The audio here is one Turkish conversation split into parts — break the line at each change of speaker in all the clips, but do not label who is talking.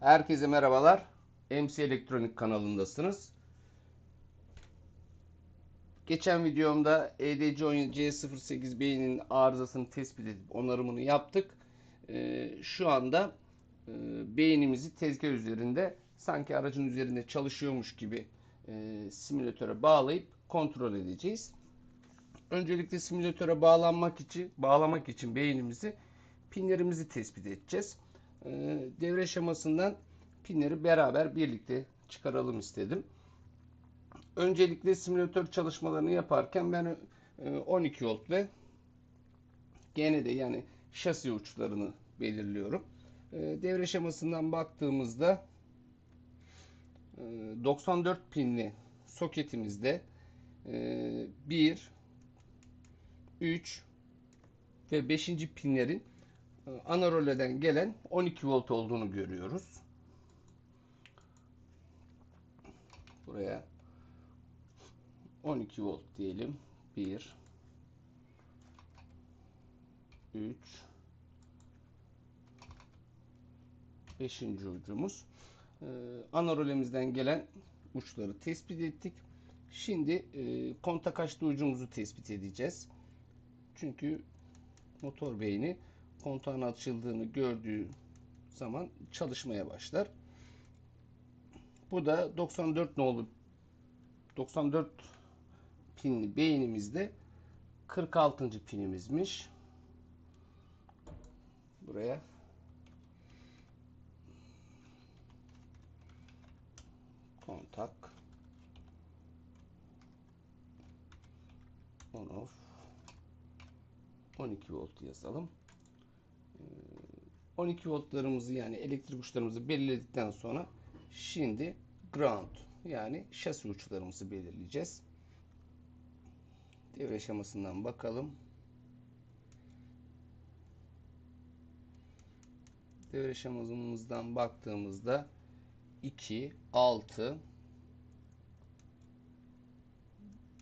Herkese merhabalar. MC Elektronik kanalındasınız. Geçen videomda EDC 17 C08B'nin arızasını tespit edip onarımını yaptık. Ee, şu anda e, beynimizi tezgah üzerinde sanki aracın üzerinde çalışıyormuş gibi e, simülatöre bağlayıp kontrol edeceğiz. Öncelikle simülatöre bağlanmak için bağlamak için beynimizi pinlerimizi tespit edeceğiz. Ee, devre şemasından pinleri beraber birlikte çıkaralım istedim. Öncelikle simülatör çalışmalarını yaparken ben e, 12 volt ve gene de yani şasi uçlarını belirliyorum. E, Devre şemasından baktığımızda e, 94 pinli soketimizde 1 3 ve 5. pinlerin ana röleden gelen 12 volt olduğunu görüyoruz. Buraya 12 volt diyelim. 1 3 5. ucumuz. Ee, ana rölemizden gelen uçları tespit ettik. Şimdi e, kontak açtığı ucumuzu tespit edeceğiz. Çünkü motor beyni kontağın açıldığını gördüğü zaman çalışmaya başlar. Bu da 94 nolu 94 pinli beynimizde 46. pinimizmiş. Buraya kontak on off 12 volt yazalım. 12 voltlarımızı yani elektrik uçlarımızı belirledikten sonra şimdi ground yani şasi uçlarımızı belirleyeceğiz. Devre şemasından bakalım. Devre şemasımızdan baktığımızda 2, 6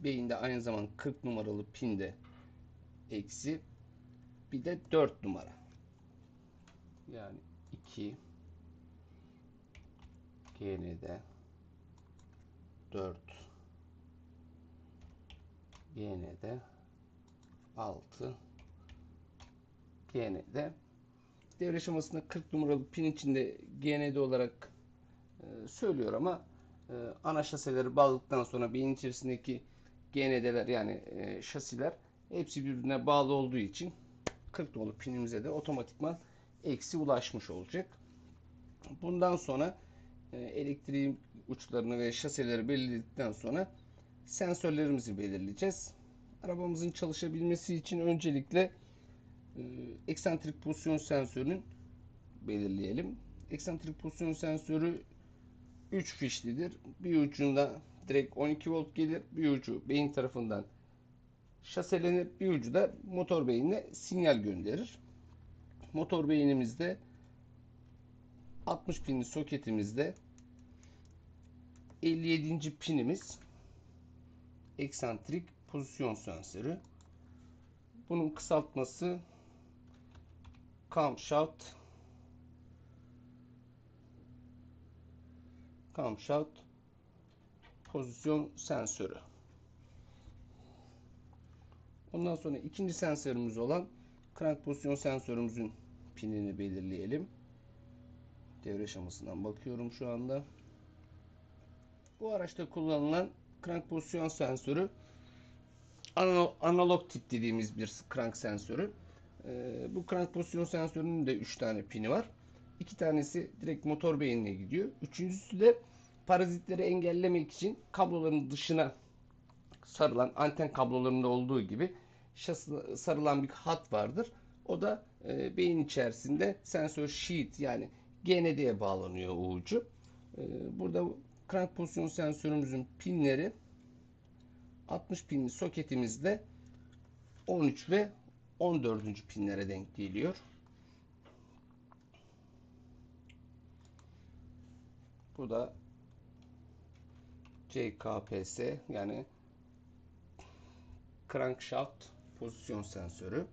beyinde aynı zamanda 40 numaralı pinde eksi bir de 4 numara. Yani 2 GN'de 4 GN'de 6 GN'de devre şemasında 40 numaralı pin içinde GND olarak e, söylüyor ama e, ana şaseleri bağladıktan sonra beyin içerisindeki GND'ler yani e, şasiler hepsi birbirine bağlı olduğu için 40 nolu pinimize de otomatikman eksi ulaşmış olacak. Bundan sonra e, elektriğin uçlarını ve şaseleri belirledikten sonra sensörlerimizi belirleyeceğiz. Arabamızın çalışabilmesi için öncelikle e, eksantrik pozisyon sensörünün belirleyelim. Eksantrik pozisyon sensörü 3 fişlidir. Bir ucunda direkt 12 volt gelir. Bir ucu beyin tarafından şaselenir. Bir ucu da motor beynine sinyal gönderir. Motor beynimizde 60 pinli soketimizde 57. pinimiz eksantrik pozisyon sensörü. Bunun kısaltması camshaft camshaft pozisyon sensörü. Ondan sonra ikinci sensörümüz olan crank pozisyon sensörümüzün pinini belirleyelim. Devre şemasından bakıyorum şu anda. Bu araçta kullanılan crank pozisyon sensörü analog tip dediğimiz bir crank sensörü. Ee, bu crank pozisyon sensörünün de 3 tane pini var. 2 tanesi direkt motor beynine gidiyor. Üçüncüsü de parazitleri engellemek için kabloların dışına sarılan anten kablolarında olduğu gibi sarılan bir hat vardır. O da e, beyin içerisinde sensör sheet yani GND'ye bağlanıyor ucu. E, burada crank pozisyon sensörümüzün pinleri 60 pinli soketimizde 13 ve 14. pinlere denk geliyor. Bu da CKPS yani crankshaft pozisyon sensörü.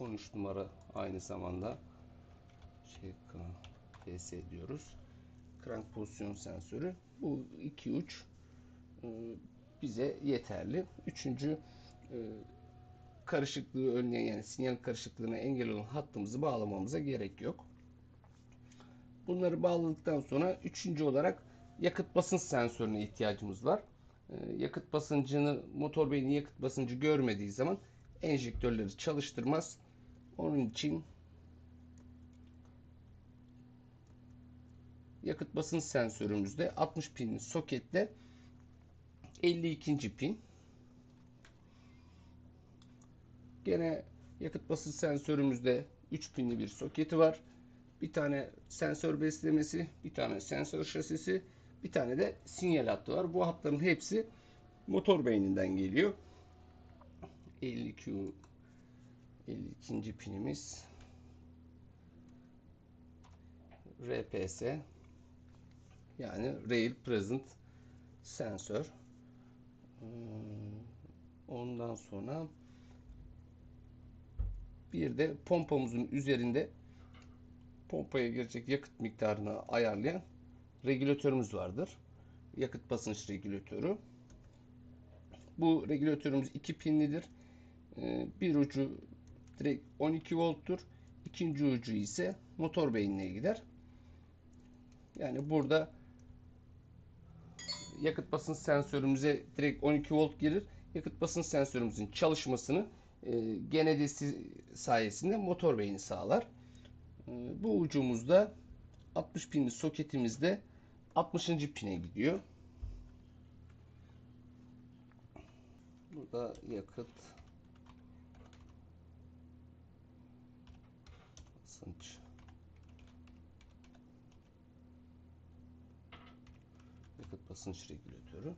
13 numara aynı zamanda CKPS diyoruz. Crank pozisyon sensörü. Bu iki uç e, bize yeterli. Üçüncü e, karışıklığı önleyen yani sinyal karışıklığına engel olan hattımızı bağlamamıza gerek yok. Bunları bağladıktan sonra üçüncü olarak yakıt basınç sensörüne ihtiyacımız var. E, yakıt basıncını motor beyni yakıt basıncı görmediği zaman enjektörleri çalıştırmaz. Onun için yakıt basınç sensörümüzde 60 pinli soketle 52. pin. Gene yakıt basınç sensörümüzde 3 pinli bir soketi var. Bir tane sensör beslemesi, bir tane sensör şasisi, bir tane de sinyal hattı var. Bu hatların hepsi motor beyninden geliyor. 52 52. pinimiz RPS yani Rail Present Sensör. Hmm, Ondan sonra bir de pompamızın üzerinde pompaya girecek yakıt miktarını ayarlayan regülatörümüz vardır. Yakıt basınç regülatörü. Bu regülatörümüz iki pinlidir. Ee, Bir ucu direkt 12 volttur. İkinci ucu ise motor beynine gider. Yani burada yakıt basınç sensörümüze direkt 12 volt gelir. Yakıt basınç sensörümüzün çalışmasını e, GND'si sayesinde motor beyni sağlar. E, bu ucumuzda 60 pinli soketimizde 60. pine gidiyor. Burada yakıt basınç yakıt basınç regülatörü.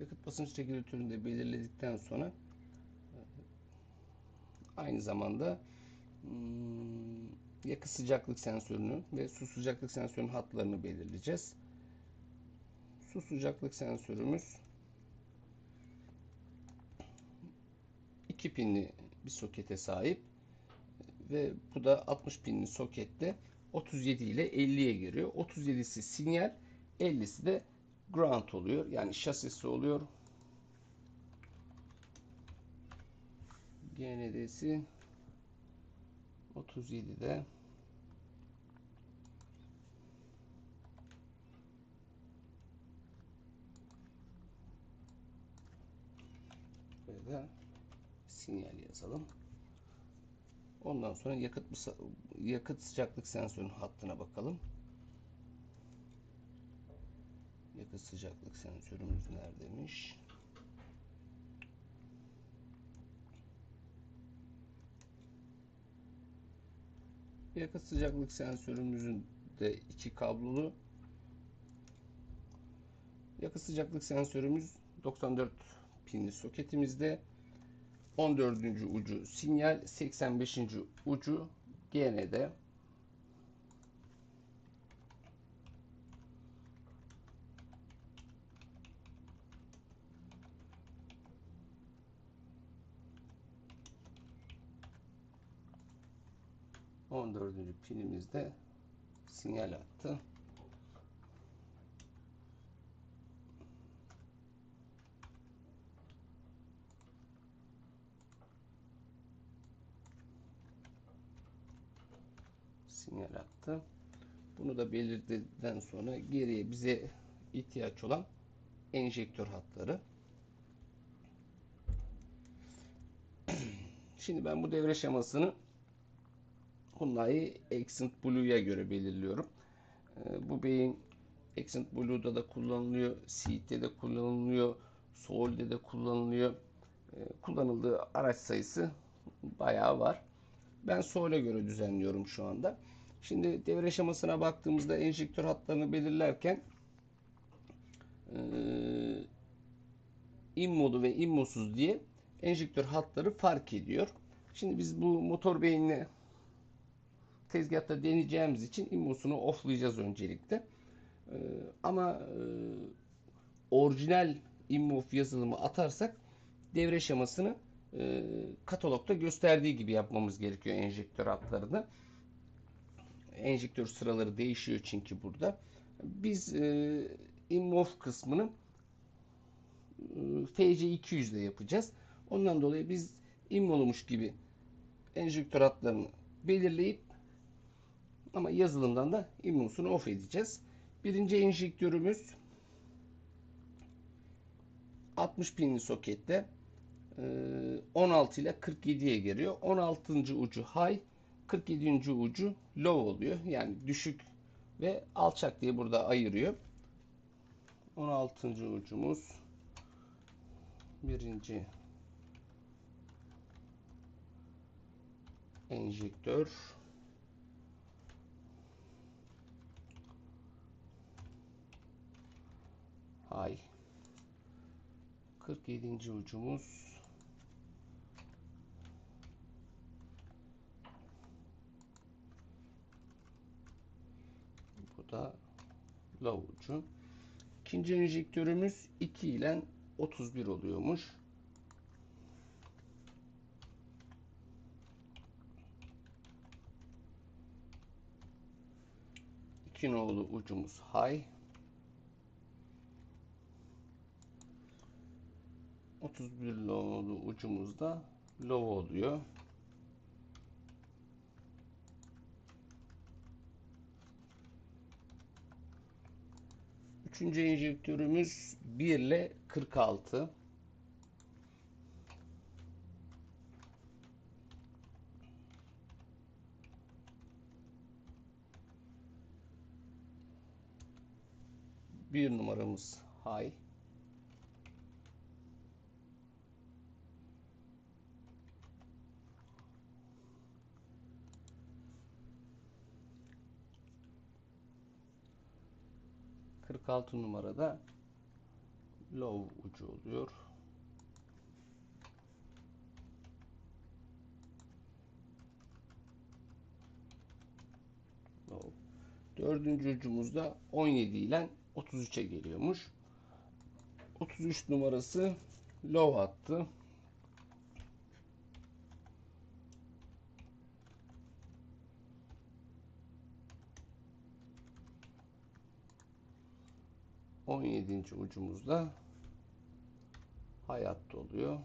Yakıt basınç regülatörünü de belirledikten sonra e, aynı zamanda hmm, yakıt sıcaklık sensörünü ve su sıcaklık sensörünün hatlarını belirleyeceğiz. Su sıcaklık sensörümüz 2 pinli bir sokete sahip ve bu da 60 pinli sokette 37 ile 50'ye giriyor. 37'si sinyal, 50'si de ground oluyor. Yani şasisi oluyor. GND'si 37'de Burada sinyal yazalım. Ondan sonra yakıt yakıt sıcaklık sensörünün hattına bakalım. Yakıt sıcaklık sensörümüz neredeymiş? Yakıt sıcaklık sensörümüzün de iki kablolu. Yakıt sıcaklık sensörümüz 94 pinli soketimizde. 14. ucu sinyal, 85. ucu GN'de. On dördüncü pinimizde sinyal attı. Attı. Bunu da belirttikten sonra geriye bize ihtiyaç olan enjektör hatları. Şimdi ben bu devre şemasını Hyundai Accent Blue'ya göre belirliyorum. Ee, bu beyin Accent Blue'da da kullanılıyor, Seat'te de kullanılıyor, Soul'de de kullanılıyor. Ee, kullanıldığı araç sayısı bayağı var. Ben Soul'e göre düzenliyorum şu anda. Şimdi devre şemasına baktığımızda enjektör hatlarını belirlerken e, immodu ve immosuz diye enjektör hatları fark ediyor. Şimdi biz bu motor beynini tezgahta deneyeceğimiz için immosunu offlayacağız öncelikle. E, ama e, orijinal immof yazılımı atarsak devre şemasını e, katalogda gösterdiği gibi yapmamız gerekiyor enjektör hatlarını. Enjektör sıraları değişiyor çünkü burada. Biz e, InMof kısmını e, FC200 ile yapacağız. Ondan dolayı biz InMol'muş gibi enjektör hatlarını belirleyip ama yazılımdan da InMos'unu off edeceğiz. Birinci enjektörümüz 60 pinli sokette e, 16 ile 47'ye giriyor. 16. ucu high, 47. ucu low oluyor. Yani düşük ve alçak diye burada ayırıyor. 16. ucumuz birinci enjektör high 47. ucumuz bu da ucu. İkinci enjektörümüz 2 ile 31 oluyormuş. İki nolu ucumuz high. 31 nolu ucumuz da low oluyor. Üçüncü enjektörümüz 1 ile 46. Bir numaramız high. Kırk altı numarada low ucu oluyor. Low. Dördüncü ucumuzda 17 ile 33'e geliyormuş. 33 numarası low attı. On yedinci ucumuzda hayatta oluyor.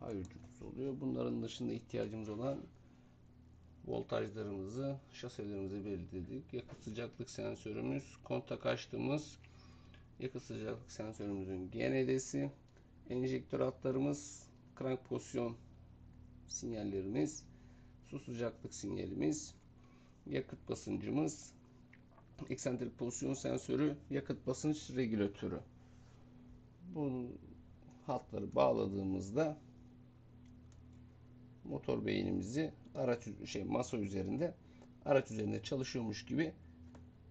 Hay ucumuz oluyor. Bunların dışında ihtiyacımız olan voltajlarımızı, şaselerimizi belirledik. Yakıt sıcaklık sensörümüz, kontak açtığımız yakıt sıcaklık sensörümüzün GND'si, enjektör hatlarımız, crank pozisyon sinyallerimiz, su sıcaklık sinyalimiz, yakıt basıncımız, eksantrik pozisyon sensörü, yakıt basınç regülatörü. Bu hatları bağladığımızda motor beynimizi araç şey masa üzerinde araç üzerinde çalışıyormuş gibi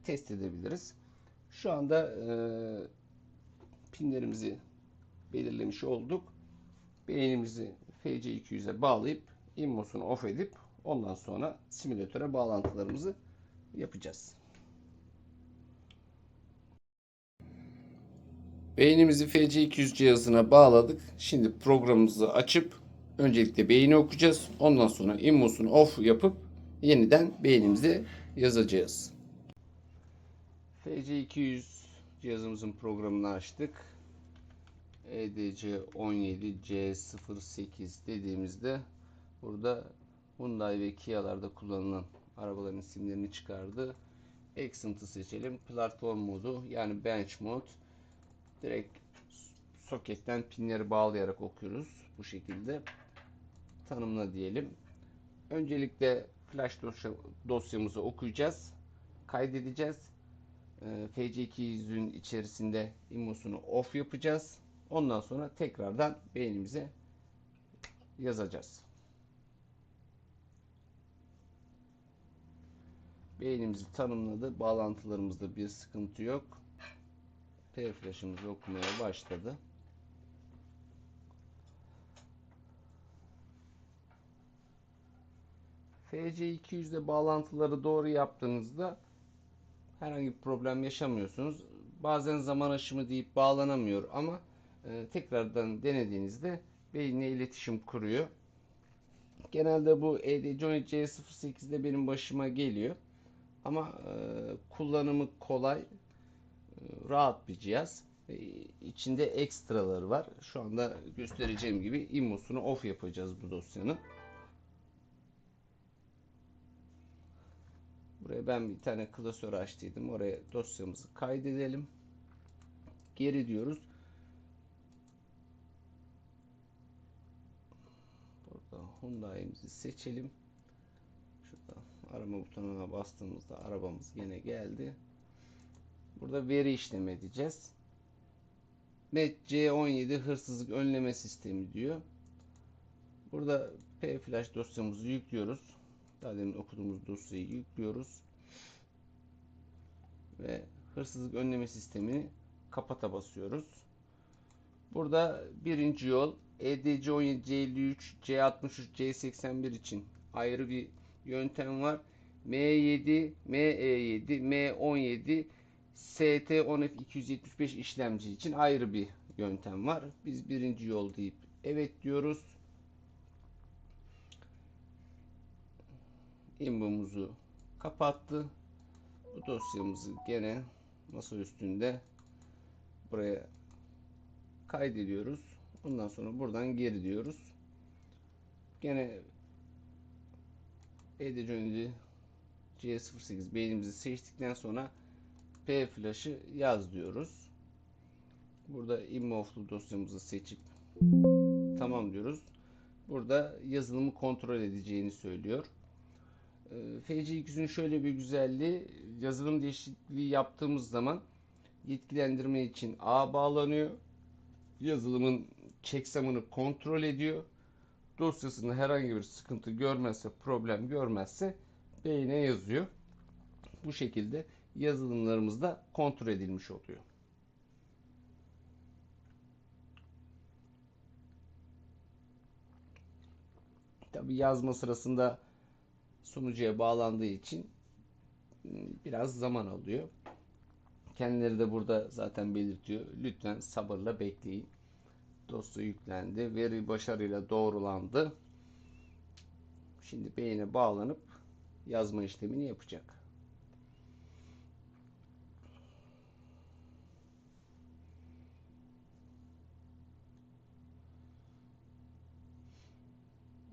test edebiliriz. Şu anda e, pinlerimizi belirlemiş olduk. Beynimizi FC200'e bağlayıp immosunu off edip ondan sonra simülatöre bağlantılarımızı yapacağız. Beynimizi FC200 cihazına bağladık. Şimdi programımızı açıp öncelikle beyni okuyacağız. Ondan sonra immosunu off yapıp yeniden beynimize yazacağız. FC200 cihazımızın programını açtık. E EDC 17C08 dediğimizde burada Hyundai ve Kia'larda kullanılan arabaların isimlerini çıkardı. Accent'ı seçelim. Platform modu yani bench mod. Direkt soketten pinleri bağlayarak okuyoruz bu şekilde. Tanımla diyelim. Öncelikle flash dosya, dosyamızı okuyacağız. Kaydedeceğiz. Ee, FC200'ün içerisinde immosunu off yapacağız. Ondan sonra tekrardan beynimize yazacağız. Beynimizi tanımladı. Bağlantılarımızda bir sıkıntı yok. P okumaya başladı. FC200'de bağlantıları doğru yaptığınızda herhangi bir problem yaşamıyorsunuz. Bazen zaman aşımı deyip bağlanamıyor ama e, tekrardan denediğinizde beyinle iletişim kuruyor. Genelde bu EDC C08'de benim başıma geliyor. Ama e, kullanımı kolay, e, rahat bir cihaz. E, içinde ekstraları var. Şu anda göstereceğim gibi immosunu off yapacağız bu dosyanın. Buraya ben bir tane klasör açtıydım. Oraya dosyamızı kaydedelim. Geri diyoruz. Burada Hyundai'mizi seçelim. Arama butonuna bastığımızda arabamız yine geldi. Burada veri işlem edeceğiz. Net C17 hırsızlık önleme sistemi diyor. Burada P-Flash dosyamızı yüklüyoruz. Daha demin okuduğumuz dosyayı yüklüyoruz. Ve hırsızlık önleme sistemini kapata basıyoruz. Burada birinci yol E EDC17, C53, C63, C81 için ayrı bir yöntem var. M7, ME7, M17, ST10F275 işlemci için ayrı bir yöntem var. Biz birinci yol deyip evet diyoruz. imbumuzu kapattı. Bu dosyamızı gene masa üstünde buraya kaydediyoruz. Ondan sonra buradan geri diyoruz. Gene EDC C08 beynimizi seçtikten sonra P flash'ı yaz diyoruz. Burada immoflu dosyamızı seçip tamam diyoruz. Burada yazılımı kontrol edeceğini söylüyor. FC200'ün şöyle bir güzelliği yazılım değişikliği yaptığımız zaman yetkilendirme için A bağlanıyor. Yazılımın checksamını kontrol ediyor. Dosyasında herhangi bir sıkıntı görmezse, problem görmezse beyine yazıyor. Bu şekilde yazılımlarımız da kontrol edilmiş oluyor. Tabi yazma sırasında sunucuya bağlandığı için biraz zaman alıyor. Kendileri de burada zaten belirtiyor. Lütfen sabırla bekleyin. Dosya yüklendi. Veri başarıyla doğrulandı. Şimdi beyine bağlanıp yazma işlemini yapacak.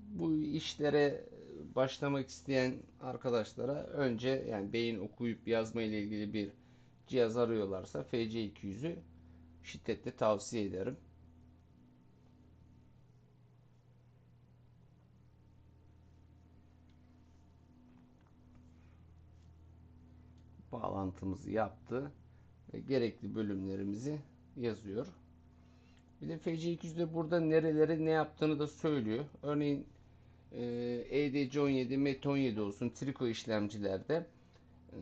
Bu işlere başlamak isteyen arkadaşlara önce yani beyin okuyup yazma ile ilgili bir cihaz arıyorlarsa FC200'ü şiddetle tavsiye ederim. Bağlantımızı yaptı ve gerekli bölümlerimizi yazıyor. Bir de FC200'de burada nerelere ne yaptığını da söylüyor. Örneğin EDC17, MET17 olsun Triko işlemcilerde e,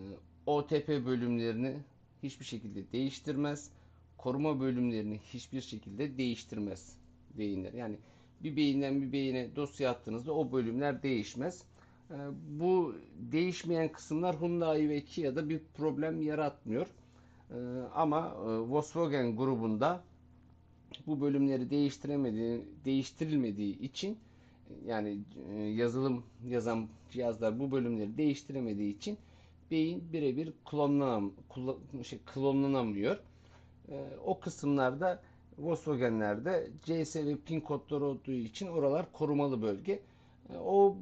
OTP bölümlerini hiçbir şekilde değiştirmez. Koruma bölümlerini hiçbir şekilde değiştirmez beyinler. Yani bir beyinden bir beyine dosya attığınızda o bölümler değişmez. E, bu değişmeyen kısımlar Hyundai ve Kia'da bir problem yaratmıyor. E, ama Volkswagen grubunda bu bölümleri değiştiremediği, değiştirilmediği için yani e, yazılım yazan cihazlar bu bölümleri değiştiremediği için beyin birebir klonlanam, şey, klonlanamıyor. E, o kısımlarda Volkswagen'lerde CS ve pin kodları olduğu için oralar korumalı bölge. E, o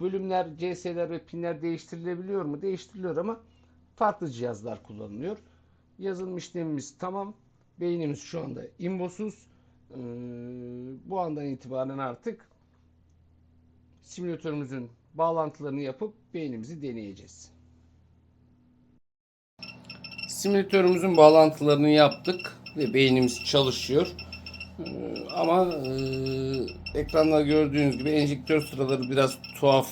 bölümler, CS'ler ve pinler değiştirilebiliyor mu? Değiştiriliyor ama farklı cihazlar kullanılıyor. Yazılım işlemimiz tamam. Beynimiz şu anda imbosuz. Bu andan itibaren artık simülatörümüzün bağlantılarını yapıp beynimizi deneyeceğiz. Simülatörümüzün bağlantılarını yaptık ve beynimiz çalışıyor. Ee, ama e, ekranda gördüğünüz gibi enjektör sıraları biraz tuhaf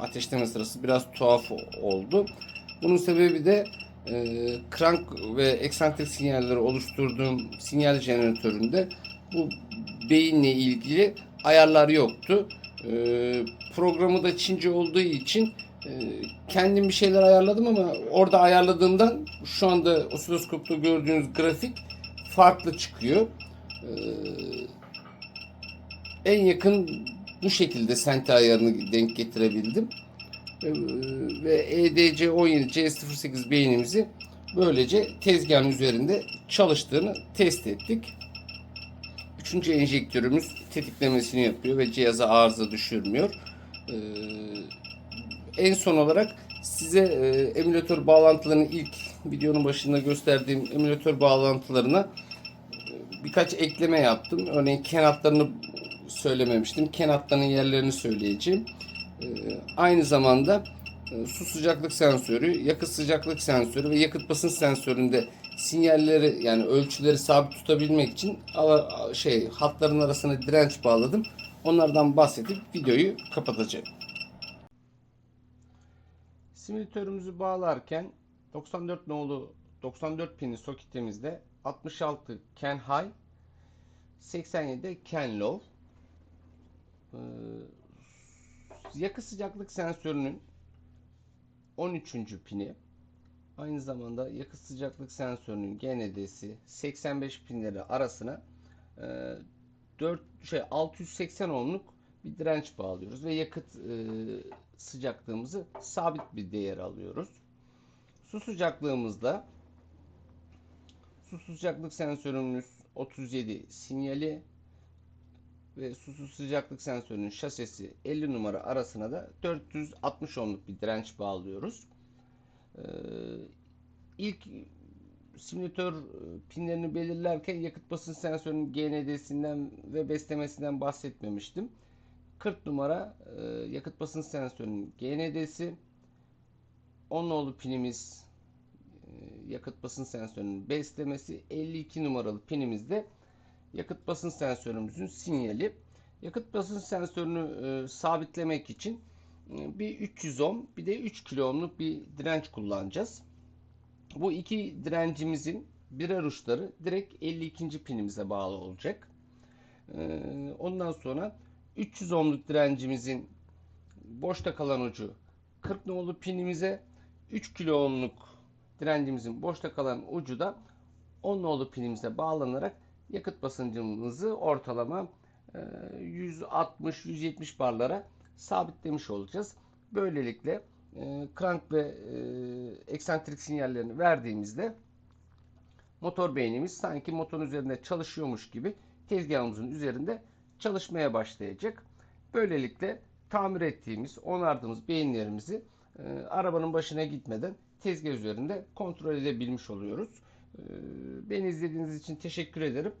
ateşleme sırası biraz tuhaf oldu. Bunun sebebi de e, crank ve eksantrik sinyalleri oluşturduğum sinyal jeneratöründe bu beyinle ilgili ayarlar yoktu. Ee, programı da Çince olduğu için e, kendim bir şeyler ayarladım ama orada ayarladığımdan şu anda osiloskopta gördüğünüz grafik farklı çıkıyor. Ee, en yakın bu şekilde senti ayarını denk getirebildim. Ee, Ve EDC 17 C08 beynimizi böylece tezgahın üzerinde çalıştığını test ettik. Üçüncü enjektörümüz tetiklemesini yapıyor ve cihaza arıza düşürmüyor. Ee, en son olarak size e, emülatör bağlantılarını ilk videonun başında gösterdiğim emülatör bağlantılarına e, birkaç ekleme yaptım. Örneğin kenatlarını söylememiştim. Kenatların yerlerini söyleyeceğim. E, aynı zamanda e, su sıcaklık sensörü, yakıt sıcaklık sensörü ve yakıt basınç sensöründe sinyalleri yani ölçüleri sabit tutabilmek için şey hatların arasına direnç bağladım. Onlardan bahsedip videoyu kapatacağım. Simülatörümüzü bağlarken 94 nolu 94 pinli soketimizde 66 Ken High 87 Ken Low Ee, yakıt sıcaklık sensörünün 13. pini aynı zamanda yakıt sıcaklık sensörünün GND'si 85 pinleri arasına e, 4 şey 680 ohmluk bir direnç bağlıyoruz ve yakıt e, sıcaklığımızı sabit bir değer alıyoruz. Su sıcaklığımızda su sıcaklık sensörümüz 37 sinyali ve susuz sıcaklık sensörünün şasisi 50 numara arasına da 460 ohmluk bir direnç bağlıyoruz. Ee, ilk simülatör pinlerini belirlerken yakıt basınç sensörünün GND'sinden ve beslemesinden bahsetmemiştim. 40 numara e, yakıt basınç sensörünün GND'si 10 nolu pinimiz e, yakıt basınç sensörünün beslemesi 52 numaralı pinimizde yakıt basınç sensörümüzün sinyali. Yakıt basınç sensörünü e, sabitlemek için e, bir 300 ohm bir de 3 kilo ohmluk bir direnç kullanacağız. Bu iki direncimizin birer uçları direkt 52. pinimize bağlı olacak. E, ondan sonra 300 ohmluk direncimizin boşta kalan ucu 40 nolu pinimize 3 kilo ohmluk direncimizin boşta kalan ucu da 10 nolu pinimize bağlanarak yakıt basıncımızı ortalama 160-170 barlara sabitlemiş olacağız. Böylelikle crank ve eksantrik sinyallerini verdiğimizde motor beynimiz sanki motorun üzerinde çalışıyormuş gibi tezgahımızın üzerinde çalışmaya başlayacak. Böylelikle tamir ettiğimiz, onardığımız beyinlerimizi arabanın başına gitmeden tezgah üzerinde kontrol edebilmiş oluyoruz. Beni izlediğiniz için teşekkür ederim.